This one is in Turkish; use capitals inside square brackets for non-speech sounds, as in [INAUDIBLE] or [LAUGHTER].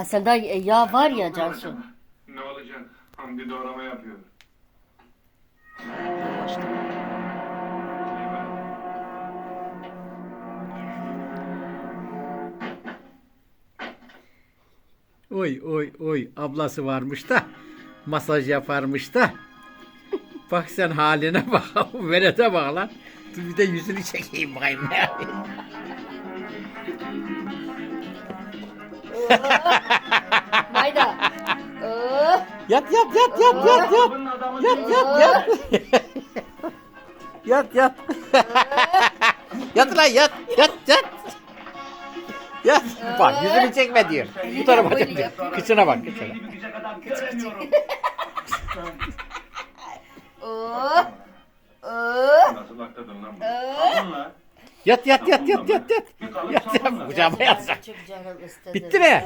Ha sende yağ var ya Cansu. Ne olacak? Hamdi doğrama yapıyor. Oy oy oy ablası varmış da masaj yaparmış da. Bak sen haline bak. [LAUGHS] Verete bak lan. Dur bir de yüzünü çekeyim bakayım. [LAUGHS] [LAUGHS] Yat yat yat yat yat yat. Yat yat yat. yat yat. [LAUGHS] yat lan yat yat yat. Yat. Bak yüzünü çekme diyor. Bu tarafa yapıyor. Kıçına bak kıçına. [LAUGHS] Oh. Oh. Nasıl baktırdın lan bu? Oh. Yat yat yat yat yat yat. Yat yat kucağıma yatsak. Bitti mi?